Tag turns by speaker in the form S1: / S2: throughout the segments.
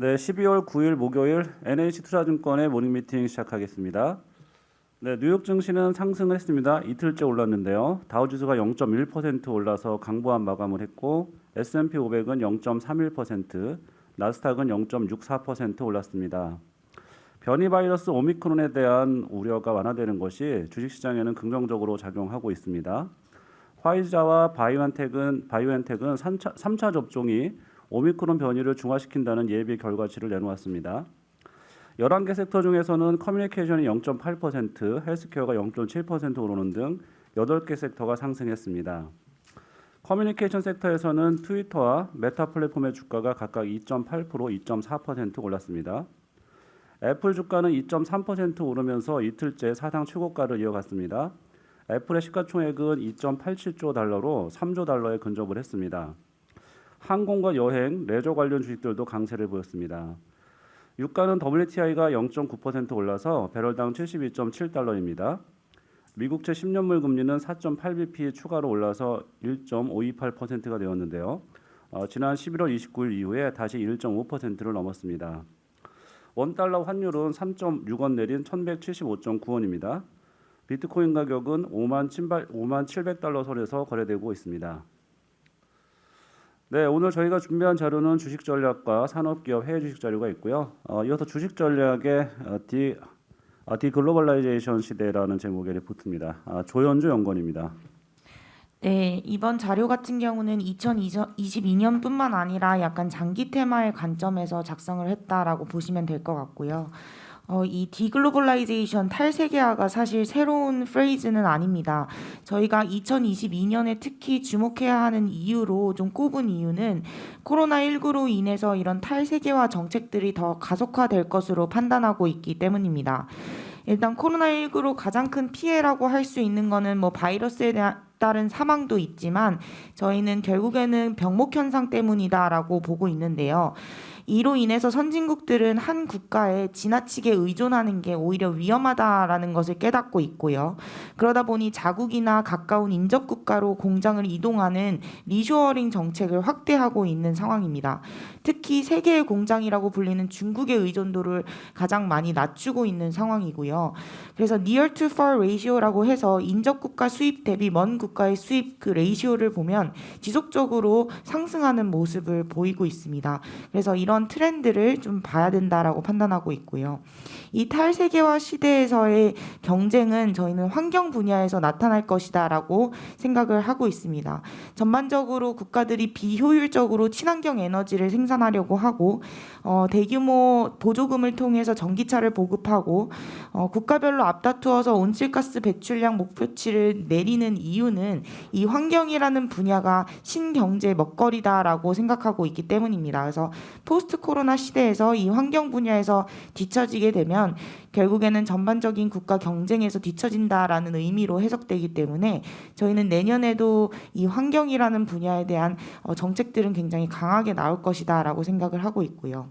S1: 네, 12월 9일 목요일 NH투자증권의 모닝 미팅 시작하겠습니다. 네, 뉴욕 증시는 상승을 했습니다. 이틀째 올랐는데요. 다우지수가 0.1% 올라서 강보한 마감을 했고 S&P 500은 0.31%, 나스닥은 0.64% 올랐습니다. 변이 바이러스 오미크론에 대한 우려가 완화되는 것이 주식시장에는 긍정적으로 작용하고 있습니다. 화이자와 바이오엔텍은 바이오엔텍은 3차, 3차 접종이 오미크론 변이를 중화시킨다는 예비 결과치를 내놓았습니다. 11개 섹터 중에서는 커뮤니케이션이 0.8%, 헬스케어가 0.7% 오르는 등 8개 섹터가 상승했습니다. 커뮤니케이션 섹터에서는 트위터와 메타 플랫폼의 주가가 각각 2.8%, 2.4% 올랐습니다. 애플 주가는 2.3% 오르면서 이틀째 사상 최고가를 이어갔습니다. 애플의 시가총액은 2.87조 달러로 3조 달러에 근접을 했습니다. 항공과 여행, 레저 관련 주식들도 강세를 보였습니다. 유가는 WTI가 0.9% 올라서 배럴당 72.7달러입니다. 미국채 10년물 금리는 4.8bp 추가로 올라서 1.528%가 되었는데요. 어, 지난 11월 29일 이후에 다시 1.5%를 넘었습니다. 원 달러 환율은 3.6원 내린 1,175.9원입니다. 비트코인 가격은 5만 700달러 선에서 거래되고 있습니다. 네, 오늘 저희가 준비한 자료는 주식 전략과 산업기업 해외 주식 자료가 있고요. 어, 이어서 주식 전략의 어, 디, 어, 디글로벌라이제이션 시대라는 제목의 리포트입니다. 아, 조현주 연구원입니다.
S2: 네, 이번 자료 같은 경우는 2022년뿐만 아니라 약간 장기 테마의 관점에서 작성을 했다라고 보시면 될 것 같고요. 어, 이 디글로벌라이제이션 탈세계화가 사실 새로운 프레이즈는 아닙니다. 저희가 2022년에 특히 주목해야 하는 이유로 좀 꼽은 이유는 코로나19로 인해서 이런 탈세계화 정책들이 더 가속화될 것으로 판단하고 있기 때문입니다. 일단 코로나19로 가장 큰 피해라고 할 수 있는 거는 뭐 바이러스에 대한 따른 사망도 있지만 저희는 결국에는 병목 현상 때문이다라고 보고 있는데요. 이로 인해서 선진국들은 한 국가에 지나치게 의존하는 게 오히려 위험하다라는 것을 깨닫고 있고요. 그러다 보니 자국이나 가까운 인접 국가로 공장을 이동하는 리쇼어링 정책을 확대하고 있는 상황입니다. 특히 세계의 공장이라고 불리는 중국의 의존도를 가장 많이 낮추고 있는 상황이고요. 그래서 near to far ratio라고 해서 인접 국가 수입 대비 먼 국가의 수입 그 레이시오를 보면 지속적으로 상승하는 모습을 보이고 있습니다. 그래서 이런 트렌드를 좀 봐야 된다라고 판단하고 있고요. 이 탈세계화 시대에서의 경쟁은 저희는 환경 분야에서 나타날 것이다라고 생각을 하고 있습니다. 전반적으로 국가들이 비효율적으로 친환경 에너지를 생산하려고 하고 어, 대규모 보조금을 통해서 전기차를 보급하고 어, 국가별로 앞다투어서 온실가스 배출량 목표치를 내리는 이유는 이 환경이라는 분야가 신경제 먹거리다라고 생각하고 있기 때문입니다. 그래서 포 스트 코로나 시대에서 이 환경 분야에서 뒤처지게 되면 결국에는 전반적인 국가 경쟁에서 뒤처진다라는 의미로 해석되기 때문에 저희는 내년에도 이 환경이라는 분야에 대한 어, 정책들은 굉장히 강하게 나올 것이다라고 생각을 하고 있고요.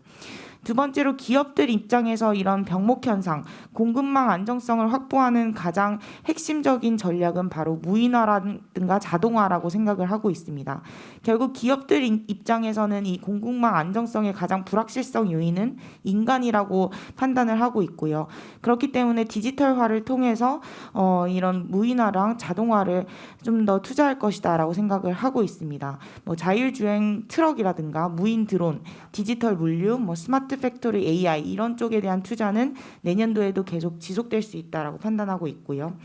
S2: 두 번째로 기업들 입장에서 이런 병목 현상, 공급망 안정성을 확보하는 가장 핵심적인 전략은 바로 무인화라든가 자동화라고 생각을 하고 있습니다. 결국 기업들 입장에서는 이 공급망 안정성의 가장 불확실성 요인은 인간이라고 판단을 하고 있고요. 그렇기 때문에 디지털화를 통해서 어, 이런 무인화랑 자동화를 좀 더 투자할 것이다라고 생각을 하고 있습니다. 뭐 자율주행 트럭이라든가 무인 드론, 디지털 물류, 뭐 스마트 팩토리 AI 이런 쪽에 대한 투자는 내년도에도 계속 지속될 수 있다라고 판단하고 있고요.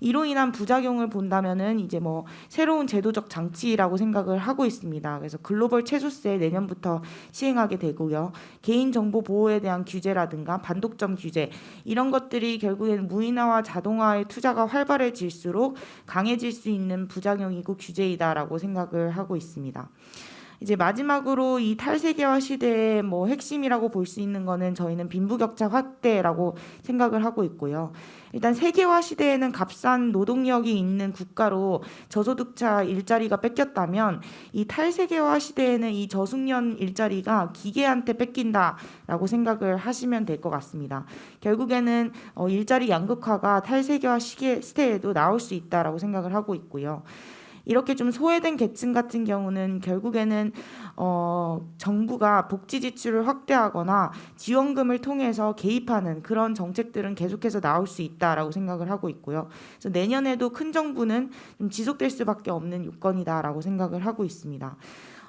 S2: 이로 인한 부작용을 본다면은 이제 뭐 새로운 제도적 장치라고 생각을 하고 있습니다. 그래서 글로벌 채소세 내년부터 시행하게 되고요. 개인 정보 보호에 대한 규제라든가 반독점 규제 이런 것들이 결국에는 무인화와 자동화의 투자가 활발해질수록 강해질 수 있는 부작용이고 규제이다라고 생각을 하고 있습니다. 이제 마지막으로 이 탈세계화 시대의 뭐 핵심이라고 볼 수 있는 거는 저희는 빈부격차 확대라고 생각을 하고 있고요. 일단 세계화 시대에는 값싼 노동력이 있는 국가로 저소득자 일자리가 뺏겼다면 이 탈세계화 시대에는 이 저숙련 일자리가 기계한테 뺏긴다라고 생각을 하시면 될 것 같습니다. 결국에는 어, 일자리 양극화가 탈세계화 시대에도 나올 수 있다라고 생각을 하고 있고요. 이렇게 좀 소외된 계층 같은 경우는 결국에는 어, 정부가 복지 지출을 확대하거나 지원금을 통해서 개입하는 그런 정책들은 계속해서 나올 수 있다라고 생각을 하고 있고요. 그래서 내년에도 큰 정부는 좀 지속될 수밖에 없는 요건이다라고 생각을 하고 있습니다.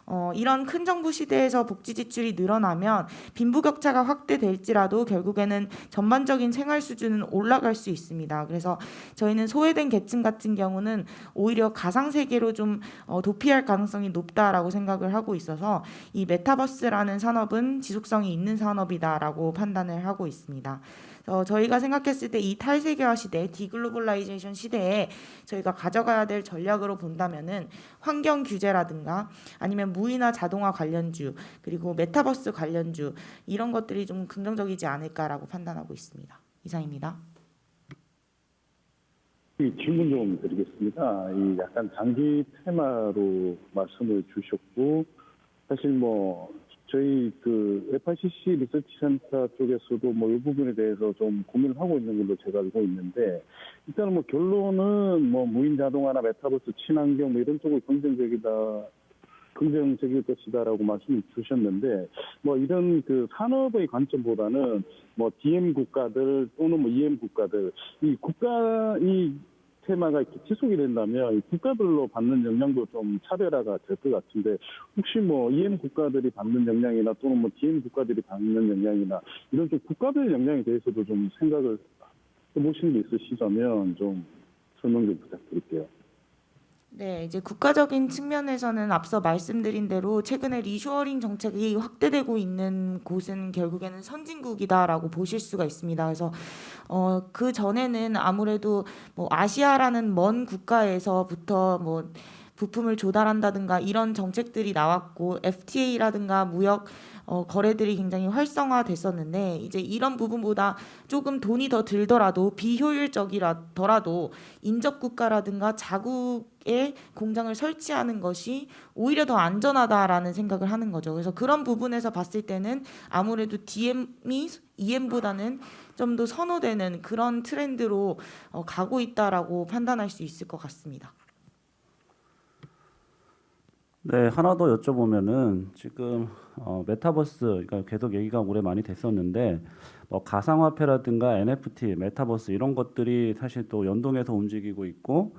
S2: 어, 이런 큰 정부 시대에서 복지 지출이 늘어나면 빈부격차가 확대될지라도 결국에는 전반적인 생활 수준은 올라갈 수 있습니다. 그래서 저희는 소외된 계층 같은 경우는 오히려 가상 세계로 좀 어, 도피할 가능성이 높다라고 생각을 하고 있어서 이 메타버스라는 산업은 지속성이 있는 산업이다라고 판단을 하고 있습니다. 어, 저희가 생각했을 때 이 탈세계화 시대, 디글로벌라이제이션 시대에 저희가 가져가야 될 전략으로 본다면은 환경 규제라든가 아니면 무인화 자동화 관련주 그리고 메타버스 관련주 이런 것들이 좀 긍정적이지 않을까라고 판단하고 있습니다. 이상입니다.
S3: 이 질문 좀 드리겠습니다. 이 약간 장기 테마로 말씀을 주셨고 사실 뭐 저희 그 FICC 리서치 센터 쪽에서도 뭐 이 부분에 대해서 좀 고민을 하고 있는 걸로 제가 알고 있는데 일단은 뭐 결론은 뭐 무인 자동화나 메타버스 친환경 뭐 이런 쪽으로 긍정적이다 긍정적일 것이다라고 말씀을 주셨는데 뭐 이런 그 산업의 관점보다는 뭐 DM 국가들 또는 뭐 EM 국가들 이 국가 이 테마가 이렇게 지속이 된다면 이 국가별로 받는 영향도 좀 차별화가 될 것 같은데 혹시 뭐 EM 국가들이 받는 영향이나 또는 뭐 DM 국가들이 받는 영향이나 이런 좀 국가별 영향에 대해서도 좀 생각을 해보시는 게 있으시다면 좀 설명 좀 부탁드릴게요.
S2: 네, 이제 국가적인 측면에서는 앞서 말씀드린 대로 최근에 리쇼어링 정책이 확대되고 있는 곳은 결국에는 선진국이다라고 보실 수가 있습니다. 그래서 어, 그 전에는 아무래도 뭐 아시아라는 먼 국가에서부터 뭐 부품을 조달한다든가 이런 정책들이 나왔고 FTA라든가 무역 어, 거래들이 굉장히 활성화됐었는데 이제 이런 부분보다 조금 돈이 더 들더라도 비효율적이라더라도 인접 국가라든가 자국에 공장을 설치하는 것이 오히려 더 안전하다라는 생각을 하는 거죠. 그래서 그런 부분에서 봤을 때는 아무래도 DM이 EM보다는 좀 더 선호되는 그런 트렌드로 어, 가고 있다라고 판단할 수 있을 것 같습니다.
S1: 네, 하나 더 여쭤보면은 지금 어, 메타버스 그러니까 계속 얘기가 올해 많이 됐었는데 뭐 가상화폐라든가 NFT, 메타버스 이런 것들이 사실 또 연동해서 움직이고 있고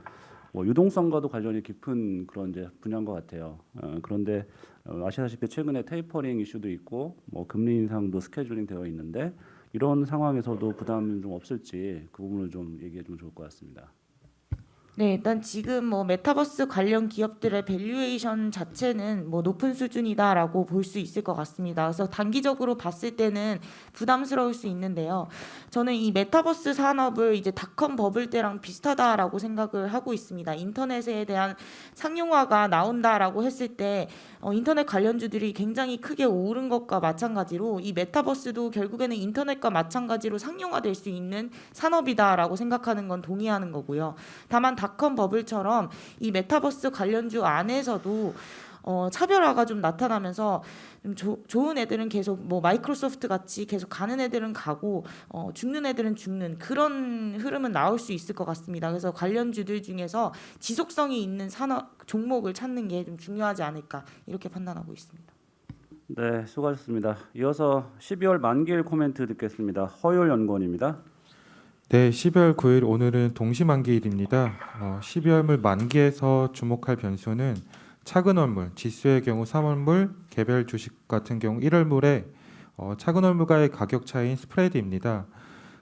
S1: 뭐 유동성과도 관련이 깊은 그런 이제 분야인 것 같아요. 어, 그런데 어, 아시다시피 최근에 테이퍼링 이슈도 있고 뭐 금리 인상도 스케줄링 되어 있는데 이런 상황에서도 부담이 좀 없을지 그 부분을 좀 얘기해 주면 좋을 것 같습니다.
S2: 네, 일단 지금 뭐 메타버스 관련 기업들의 밸류에이션 자체는 뭐 높은 수준이다라고 볼 수 있을 것 같습니다. 그래서 단기적으로 봤을 때는 부담스러울 수 있는데요. 저는 이 메타버스 산업을 이제 닷컴 버블 때랑 비슷하다라고 생각을 하고 있습니다. 인터넷에 대한 상용화가 나온다라고 했을 때 어, 인터넷 관련주들이 굉장히 크게 오른 것과 마찬가지로 이 메타버스도 결국에는 인터넷과 마찬가지로 상용화될 수 있는 산업이다라고 생각하는 건 동의하는 거고요. 다만 닷컴 버블처럼 이 메타버스 관련주 안에서도 어, 차별화가 좀 나타나면서 좀 조, 좋은 애들은 계속 뭐 마이크로소프트 같이 계속 가는 애들은 가고 어, 죽는 애들은 죽는 그런 흐름은 나올 수 있을 것 같습니다. 그래서 관련주들 중에서 지속성이 있는 산업 종목을 찾는 게 좀 중요하지 않을까 이렇게 판단하고 있습니다.
S1: 네, 수고하셨습니다. 이어서 12월 만기일 코멘트 듣겠습니다. 허율 연구원입니다.
S4: 네, 12월 9일 오늘은 동시만기일입니다. 어, 12월물 만기에서 주목할 변수는 차근 월물, 지수의 경우 3월물, 개별 주식 같은 경우 1월물에 어, 차근 월물과의 가격 차이인 스프레드입니다.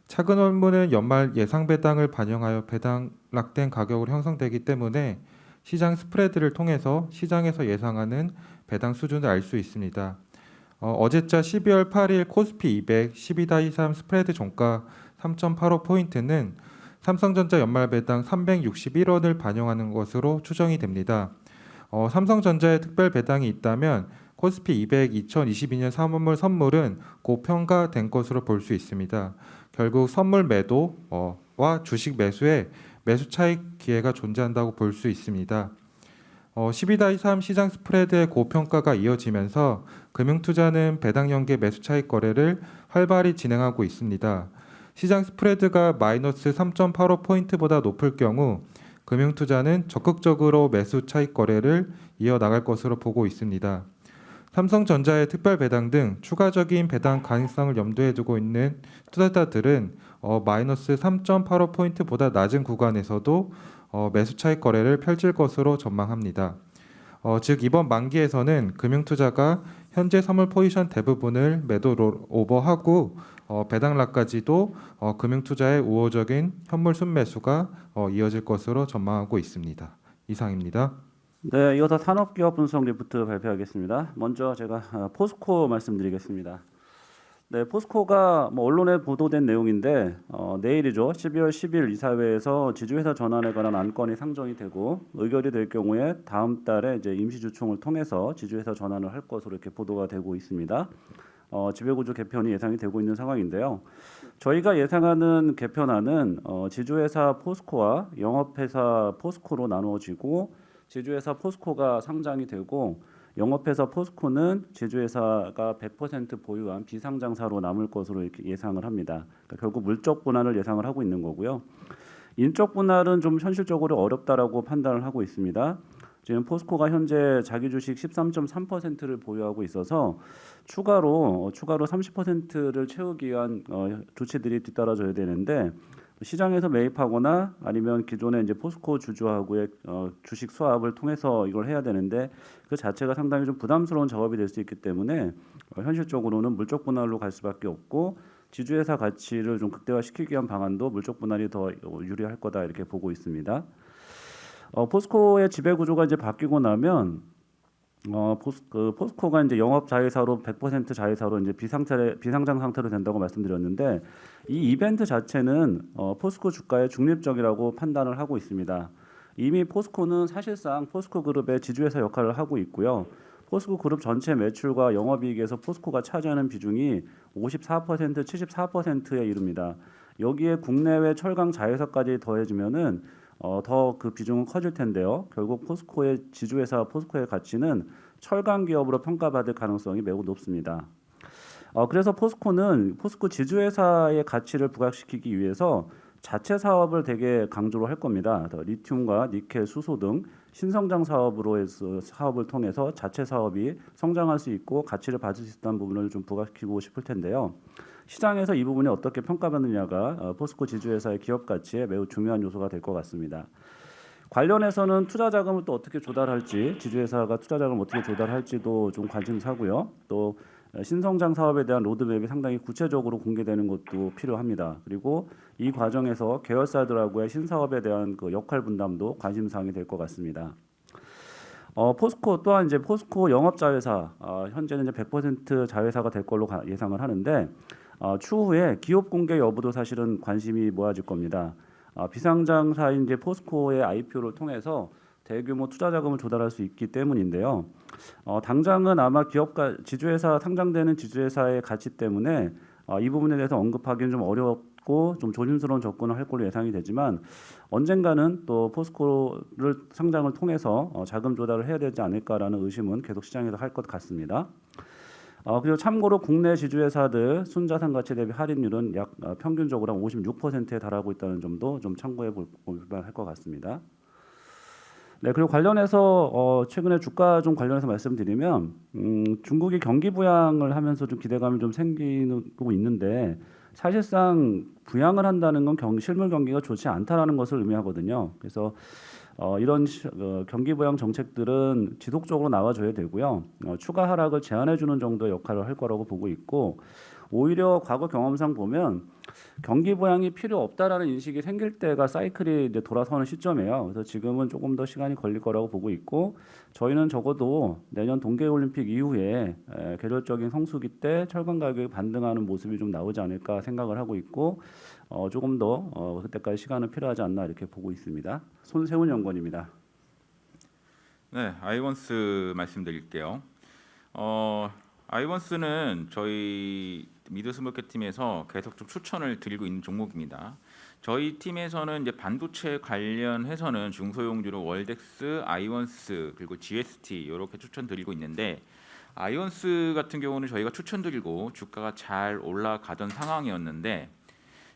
S4: 차근 월물은 연말 예상 배당을 반영하여 배당락된 가격으로 형성되기 때문에 시장 스프레드를 통해서 시장에서 예상하는 배당 수준을 알 수 있습니다. 어, 어제자 12월 8일 코스피 200 12-3 스프레드 종가 3.85포인트는 삼성전자 연말 배당 361원을 반영하는 것으로 추정이 됩니다. 어, 삼성전자의 특별 배당이 있다면 코스피 200 2022년 3월물 선물은 고평가된 것으로 볼 수 있습니다. 결국 선물 매도와 주식 매수에 매수 차익 기회가 존재한다고 볼 수 있습니다. 어, 12-3 시장 스프레드의 고평가가 이어지면서 금융투자는 배당 연계 매수 차익 거래를 활발히 진행하고 있습니다. 시장 스프레드가 마이너스 3.85포인트보다 높을 경우 금융투자는 적극적으로 매수 차익 거래를 이어 나갈 것으로 보고 있습니다. 삼성전자의 특별 배당 등 추가적인 배당 가능성을 염두에 두고 있는 투자자들은 어, 마이너스 3.85 포인트보다 낮은 구간에서도 어, 매수 차익 거래를 펼칠 것으로 전망합니다. 어, 즉 이번 만기에서는 금융투자가 현재 선물 포지션 대부분을 매도 로- 오버하고 어, 배당락까지도 어, 금융투자의 우호적인 현물 순매수가 어, 이어질 것으로 전망하고 있습니다. 이상입니다.
S1: 네, 이어서 산업기업 분석 리포트 발표하겠습니다. 먼저 제가 아, 포스코 말씀드리겠습니다. 네, 포스코가 뭐 언론에 보도된 내용인데 어, 내일이죠. 12월 10일 이사회에서 지주회사 전환에 관한 안건이 상정이 되고 의결이 될 경우에 다음 달에 이제 임시주총을 통해서 지주회사 전환을 할 것으로 이렇게 보도가 되고 있습니다. 어, 지배구조 개편이 예상이 되고 있는 상황인데요. 저희가 예상하는 개편안은 어, 지주회사 포스코와 영업회사 포스코로 나누어지고 제주회사 포스코가 상장이 되고 영업회사 포스코는 제주회사가 100% 보유한 비상장사로 남을 것으로 예상을 합니다. 그러니까 결국 물적 분할을 예상을 하고 있는 거고요. 인적 분할은 좀 현실적으로 어렵다라고 판단을 하고 있습니다. 지금 포스코가 현재 자기 주식 13.3%를 보유하고 있어서 추가로 어, 추가로 30%를 채우기 위한 어, 조치들이 뒤따라져야 되는데 시장에서 매입하거나 아니면 기존의 이제 포스코 주주하고의 어, 주식 수합을 통해서 이걸 해야 되는데 그 자체가 상당히 좀 부담스러운 작업이 될 수 있기 때문에 어, 현실적으로는 물적 분할로 갈 수밖에 없고 지주회사 가치를 좀 극대화시키기 위한 방안도 물적 분할이 더 어, 유리할 거다 이렇게 보고 있습니다. 어, 포스코의 지배 구조가 이제 바뀌고 나면 어, 포스, 그 포스코가 이제 영업 자회사로 100% 자회사로 이제 비상태 비상장 상태로 된다고 말씀드렸는데 이 이벤트 자체는 어, 포스코 주가에 중립적이라고 판단을 하고 있습니다. 이미 포스코는 사실상 포스코 그룹의 지주회사 역할을 하고 있고요. 포스코 그룹 전체 매출과 영업이익에서 포스코가 차지하는 비중이 54% 74%에 이릅니다. 여기에 국내외 철강 자회사까지 더해지면은 어, 더 그 비중은 커질 텐데요. 결국 포스코의 지주회사 포스코의 가치는 철강 기업으로 평가받을 가능성이 매우 높습니다. 어, 그래서 포스코는 포스코 지주회사의 가치를 부각시키기 위해서 자체 사업을 되게 강조를 할 겁니다. 더 리튬과 니켈, 수소 등 신성장 사업으로 해서 사업을 통해서 자체 사업이 성장할 수 있고 가치를 받을 수 있다는 부분을 좀 부각시키고 싶을 텐데요. 시장에서 이 부분이 어떻게 평가받느냐가 어, 포스코 지주회사의 기업 가치에 매우 중요한 요소가 될 것 같습니다. 관련해서는 투자 자금을 또 어떻게 조달할지 지주회사가 투자 자금을 어떻게 조달할지도 좀 관심사고요. 또 어, 신성장 사업에 대한 로드맵이 상당히 구체적으로 공개되는 것도 필요합니다. 그리고 이 과정에서 계열사들하고의 신사업에 대한 그 역할 분담도 관심사항이 될 것 같습니다. 어, 포스코 또한 이제 포스코 영업 자회사 어, 현재는 이제 100% 자회사가 될 걸로 가- 예상을 하는데 어, 추후에 기업 공개 여부도 사실은 관심이 모아질 겁니다. 어, 비상장사인 이제 포스코의 IPO를 통해서 대규모 투자 자금을 조달할 수 있기 때문인데요. 어, 당장은 아마 기업가 지주회사 상장되는 지주회사의 가치 때문에 어, 이 부분에 대해서 언급하기는 좀 어렵고 좀 조심스러운 접근을 할 걸로 예상이 되지만 언젠가는 또 포스코를 상장을 통해서 어, 자금 조달을 해야 되지 않을까라는 의심은 계속 시장에서 할 것 같습니다. 어, 그리고 참고로 국내 지주회사들 순자산 가치 대비 할인율은 약 어, 평균적으로 한 56%에 달하고 있다는 점도 좀 참고해 볼 만할 것 같습니다. 네, 그리고 관련해서 어, 최근에 주가 좀 관련해서 말씀드리면 음, 중국이 경기 부양을 하면서 좀 기대감이 좀 생기고 있는데 사실상 부양을 한다는 건 경, 실물 경기가 좋지 않다라는 것을 의미하거든요. 그래서 어, 이런 시, 어, 경기 부양 정책들은 지속적으로 나와줘야 되고요. 어, 추가 하락을 제한해 주는 정도의 역할을 할 거라고 보고 있고 오히려 과거 경험상 보면 경기 부양이 필요 없다라는 인식이 생길 때가 사이클이 이제 돌아서는 시점이에요. 그래서 지금은 조금 더 시간이 걸릴 거라고 보고 있고 저희는 적어도 내년 동계올림픽 이후에 에, 계절적인 성수기 때 철강 가격이 반등하는 모습이 좀 나오지 않을까 생각을 하고 있고 어, 조금 더 어, 그때까지 시간은 필요하지 않나 이렇게 보고 있습니다. 손세훈 연구원입니다.
S5: 네, 아이원스 말씀드릴게요. 어, 아이원스는 저희 미드 스몰켓 팀에서 계속 좀 추천을 드리고 있는 종목입니다. 저희 팀에서는 이제 반도체 관련해서는 중소형주로 월덱스, 아이원스 그리고 GST 이렇게 추천드리고 있는데 아이원스 같은 경우는 저희가 추천드리고 주가가 잘 올라가던 상황이었는데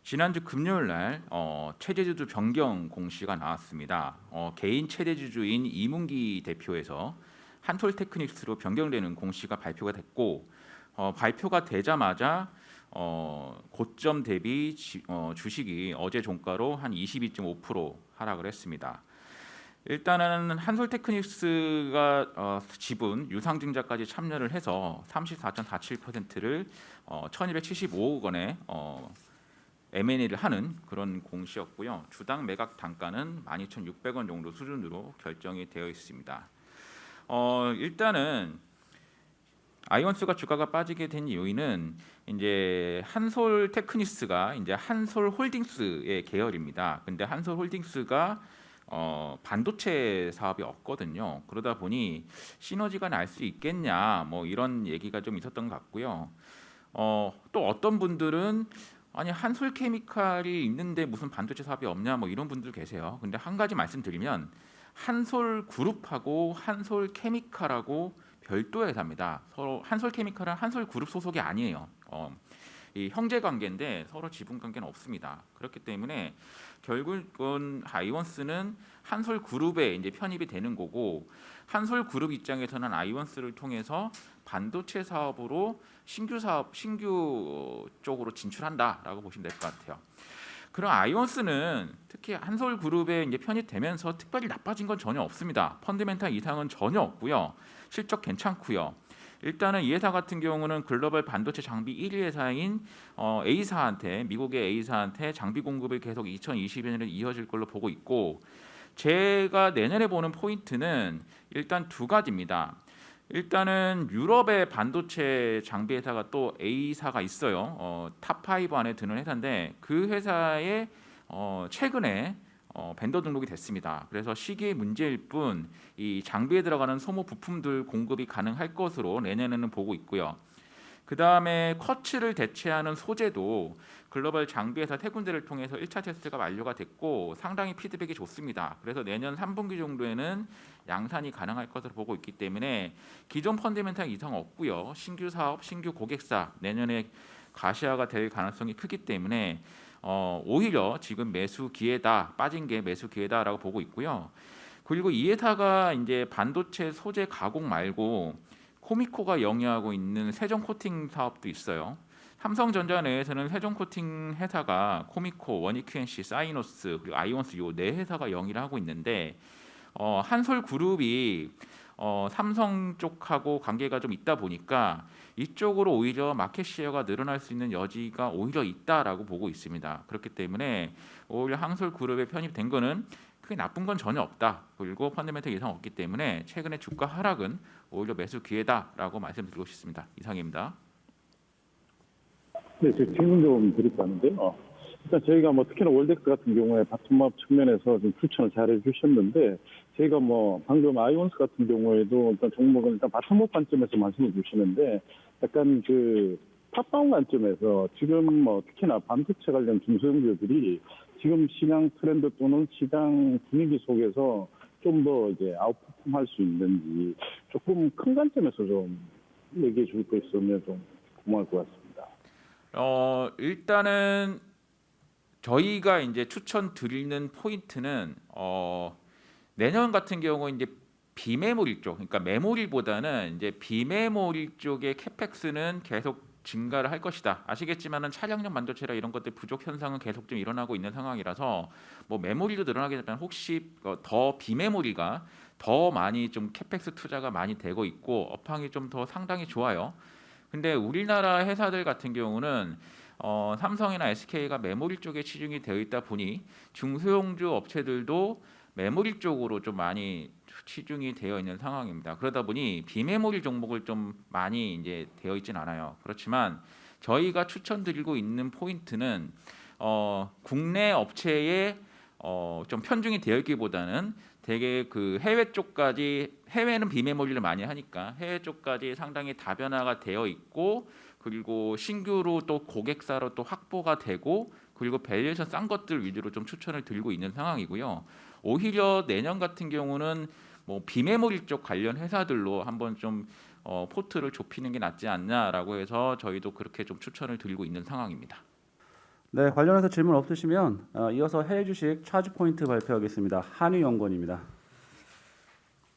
S5: 지난주 금요일 날 어, 최대주주 변경 공시가 나왔습니다. 어, 개인 최대주주인 이문기 대표에서 한솔테크닉스로 변경되는 공시가 발표가 됐고 어, 발표가 되자마자 어, 고점 대비 지, 어, 주식이 어제 종가로 한 22.5% 하락을 했습니다. 일단은 한솔테크닉스가 어, 지분 유상증자까지 참여를 해서 34.47%를 어, 1,275억 원에 어, M&A를 하는 그런 공시였고요. 주당 매각 단가는 12,600원 정도 수준으로 결정이 되어 있습니다. 어, 일단은 아이언스가 주가가 빠지게 된 요인은 이제 한솔 테크니스가 이제 한솔 홀딩스의 계열입니다. 근데 한솔 홀딩스가 어, 반도체 사업이 없거든요. 그러다 보니 시너지가 날 수 있겠냐, 뭐 이런 얘기가 좀 있었던 것 같고요. 어, 또 어떤 분들은 아니 한솔 케미칼이 있는데 무슨 반도체 사업이 없냐, 뭐 이런 분들 계세요. 근데 한 가지 말씀드리면 한솔 그룹하고 한솔 케미칼하고 별도 회사입니다. 서로 한솔 케미칼은 한솔 그룹 소속이 아니에요. 어, 이 형제 관계인데 서로 지분 관계는 없습니다. 그렇기 때문에 결국은 아이원스는 한솔 그룹에 이제 편입이 되는 거고 한솔 그룹 입장에서는 아이원스를 통해서 반도체 사업으로 신규 사업 신규 쪽으로 진출한다라고 보시면 될 것 같아요. 그럼 아이원스는 특히 한솔 그룹에 이제 편입되면서 특별히 나빠진 건 전혀 없습니다. 펀드멘탈 이상은 전혀 없고요. 실적 괜찮고요. 일단은 이 회사 같은 경우는 글로벌 반도체 장비 1위 회사인 어, A사한테 미국의 A사한테 장비 공급을 계속 2022년에 이어질 걸로 보고 있고 제가 내년에 보는 포인트는 일단 두 가지입니다. 일단은 유럽의 반도체 장비 회사가 또 A사가 있어요. 어, 탑5 안에 드는 회사인데 그 회사에 어, 최근에 어, 벤더 등록이 됐습니다. 그래서 시기의 문제일 뿐 이 장비에 들어가는 소모 부품들 공급이 가능할 것으로 내년에는 보고 있고요. 그 다음에 커츠를 대체하는 소재도 글로벌 장비회사 세 군데를 통해서 1차 테스트가 완료가 됐고 상당히 피드백이 좋습니다. 그래서 내년 3분기 정도에는 양산이 가능할 것으로 보고 있기 때문에 기존 펀드멘탈 이상 없고요. 신규 사업, 신규 고객사 내년에 가시화가 될 가능성이 크기 때문에 어, 오히려 지금 매수 기회다 빠진 게 매수 기회다라고 보고 있고요. 그리고 이 회사가 이제 반도체 소재 가공 말고 코미코가 영위하고 있는 세정 코팅 사업도 있어요. 삼성전자 내에서는 세정 코팅 회사가 코미코, 원익QNC, 사이노스 그리고 아이온스 요 네 회사가 영위를 하고 있는데 어, 한솔 그룹이 어, 삼성 쪽하고 관계가 좀 있다 보니까 이쪽으로 오히려 마켓 시어가 늘어날 수 있는 여지가 오히려 있다라고 보고 있습니다. 그렇기 때문에 오히려 한솔 그룹에 편입된 거는 크게 나쁜 건 전혀 없다. 그리고 펀드멘탈 이상 없기 때문에 최근에 주가 하락은 오히려 매수 기회다라고 말씀드리고 싶습니다. 이상입니다.
S3: 네, 제 질문 좀 드릴까 하는데요. 일단 저희가 뭐 특히나 월덱스 같은 경우에 바텀업 측면에서 좀 추천을 잘 해주셨는데 저희가 뭐 방금 아이온스 같은 경우에도 일단 종목은 일단 바텀업 관점에서 말씀을 주시는데 약간 그 탑다운 관점에서 지금 뭐 특히나 반도체 관련 중소형주들이 지금 시장 트렌드 또는 시장 분위기 속에서 좀 더 이제 아웃퍼폼 할 수 있는지 조금 큰 관점에서 좀 얘기해 줄 거 있으면 좀 고마울 것 같습니다.
S5: 어 일단은 저희가 이제 추천 드리는 포인트는 어 내년 같은 경우 이제 비메모리 쪽, 그러니까 메모리보다는 이제 비메모리 쪽의 캐펙스는 계속 증가를 할 것이다. 아시겠지만은 차량용 반도체라 이런 것들 부족 현상은 계속 좀 일어나고 있는 상황이라서 뭐 메모리도 늘어나게 되면 혹시 어, 더 비메모리가 더 많이 좀 캐펙스 투자가 많이 되고 있고 업황이 좀 더 상당히 좋아요. 근데 우리나라 회사들 같은 경우는 어, 삼성이나 SK가 메모리 쪽에 치중이 되어 있다 보니 중소형주 업체들도 메모리 쪽으로 좀 많이 치중이 되어 있는 상황입니다. 그러다 보니 비메모리 종목을 좀 많이 이제 되어 있진 않아요. 그렇지만 저희가 추천드리고 있는 포인트는 어, 국내 업체에 어, 좀 편중이 되어 있기보다는 되게 그 해외 쪽까지 해외는 비메모리를 많이 하니까 해외 쪽까지 상당히 다변화가 되어 있고 그리고 신규로 또 고객사로 또 확보가 되고 그리고 밸류에이션 싼 것들 위주로 좀 추천을 드리고 있는 상황이고요. 오히려 내년 같은 경우는 뭐 비메모리 쪽 관련 회사들로 한번 좀 어, 포트를 좁히는 게 낫지 않냐라고 해서 저희도 그렇게 좀 추천을 드리고 있는 상황입니다.
S1: 네, 관련해서 질문 없으시면 어, 이어서 해외 주식 차지 포인트 발표하겠습니다. 한유 연구원입니다.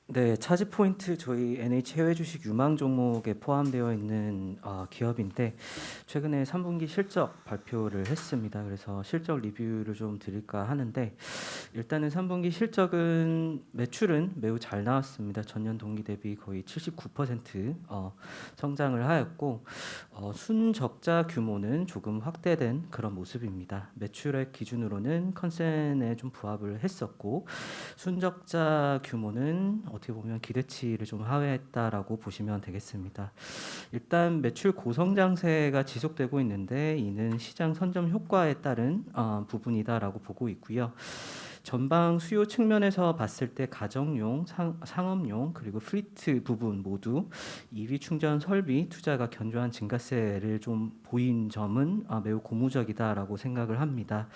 S6: 네, 차지 포인트 저희 NH 해외 주식 유망 종목에 포함되어 있는 어, 기업인데 최근에 3분기 실적 발표를 했습니다. 그래서 실적 리뷰를 좀 드릴까 하는데 일단은 3분기 실적은 매출은 매우 잘 나왔습니다. 전년 동기 대비 거의 79% 어, 성장을 하였고 어, 순적자 규모는 조금 확대된 그런 모습입니다. 매출액 기준으로는 컨센에 좀 부합을 했었고 순적자 규모는 어떻게 보면 기대치를 좀 하회했다라고 보시면 되겠습니다. 일단 매출 고성장세가 지속되고 있는데 이는 시장 선점 효과에 따른 어, 부분이다라고 보고 있고요. 전방 수요 측면에서 봤을 때 가정용, 상, 상업용 그리고 플리트 부분 모두 EV 충전 설비 투자가 견조한 증가세를 좀 보인 점은 아, 매우 고무적이다라고 생각을 합니다.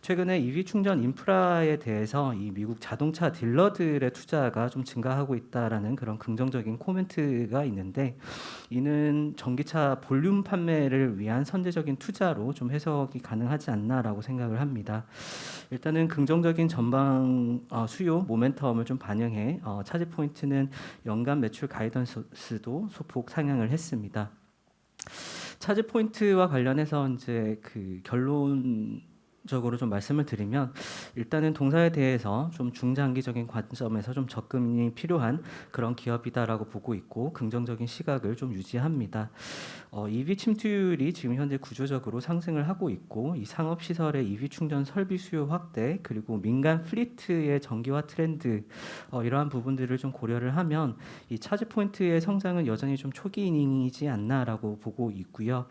S6: 최근에 EV 충전 인프라에 대해서 이 미국 자동차 딜러들의 투자가 좀 증가하고 있다라는 그런 긍정적인 코멘트가 있는데 이는 전기차 볼륨 판매를 위한 선제적인 투자로 좀 해석이 가능하지 않나라고 생각을 합니다. 일단은 긍정적인 전방 어, 수요 모멘텀을 좀 반영해 어, 차지 포인트는 연간 매출 가이던스도 소폭 상향을 했습니다. 차지 포인트와 관련해서 이제 그 결론 적으로 좀 말씀을 드리면 일단은 동사에 대해서 좀 중장기적인 관점에서 좀 접근이 필요한 그런 기업이다라고 보고 있고 긍정적인 시각을 좀 유지합니다. 어, EV 침투율이 지금 현재 구조적으로 상승을 하고 있고 이 상업 시설의 EV 충전 설비 수요 확대 그리고 민간 플리트의 정기화 트렌드 어, 이러한 부분들을 좀 고려를 하면 이 차지 포인트의 성장은 여전히 좀 초기 이닝이지 않나라고 보고 있고요.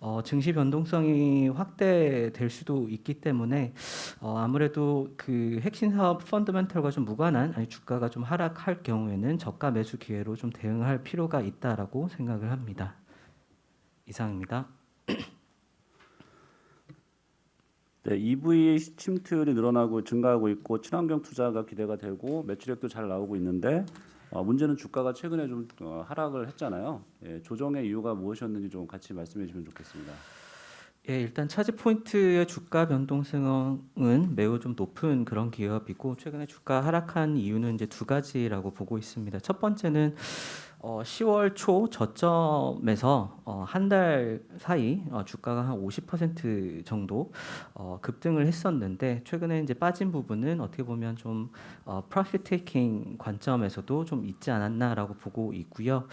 S6: 어, 증시 변동성이 확대될 수도 있기 때문에 어, 아무래도 그 핵심 사업 펀더멘털과 좀 무관한 아니 주가가 좀 하락할 경우에는 저가 매수 기회로 좀 대응할 필요가 있다라고 생각을 합니다. 이상입니다.
S1: 네, EV 침투율이 늘어나고 증가하고 있고 친환경 투자가 기대가 되고 매출액도 잘 나오고 있는데 어, 문제는 주가가 최근에 좀 어, 하락을 했잖아요. 예, 조정의 이유가 무엇이었는지 좀 같이 말씀해 주시면 좋겠습니다.
S6: 예, 일단 차지 포인트의 주가 변동성은 매우 좀 높은 그런 기업이고 최근에 주가 하락한 이유는 이제 두 가지라고 보고 있습니다. 첫 번째는 어, 10월 초 저점에서 어, 한 달 사이 어, 주가가 한 50% 정도 어, 급등을 했었는데 최근에 이제 빠진 부분은 어떻게 보면 좀 어, profit taking 관점에서도 좀 있지 않았나라고 보고 있고요.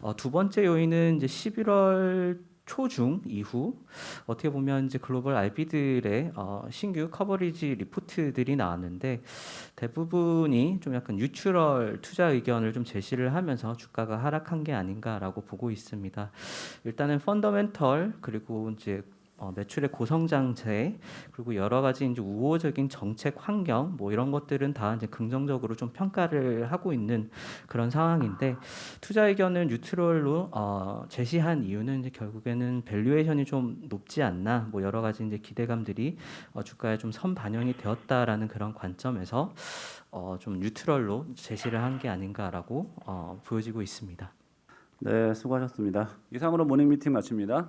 S6: 어, 두 번째 요인은 이제 11월 초중 이후 어떻게 보면 이제 글로벌 RB들의 어, 신규 커버리지 리포트들이 나왔는데 대부분이 좀 약간 뉴트럴 투자 의견을 좀 제시를 하면서 주가가 하락한 게 아닌가라고 보고 있습니다. 일단은 펀더멘털 그리고 이제 어, 매출의 고성장세 그리고 여러 가지 이제 우호적인 정책 환경 뭐 이런 것들은 다 이제 긍정적으로 좀 평가를 하고 있는 그런 상황인데 투자 의견을 뉴트럴로 어, 제시한 이유는 이제 결국에는 밸류에이션이 좀 높지 않나 뭐 여러 가지 이제 기대감들이 어, 주가에 좀 선 반영이 되었다라는 그런 관점에서 어, 좀 뉴트럴로 제시를 한 게 아닌가라고 어, 보여지고 있습니다.
S1: 네, 수고하셨습니다. 이상으로 모닝 미팅 마칩니다.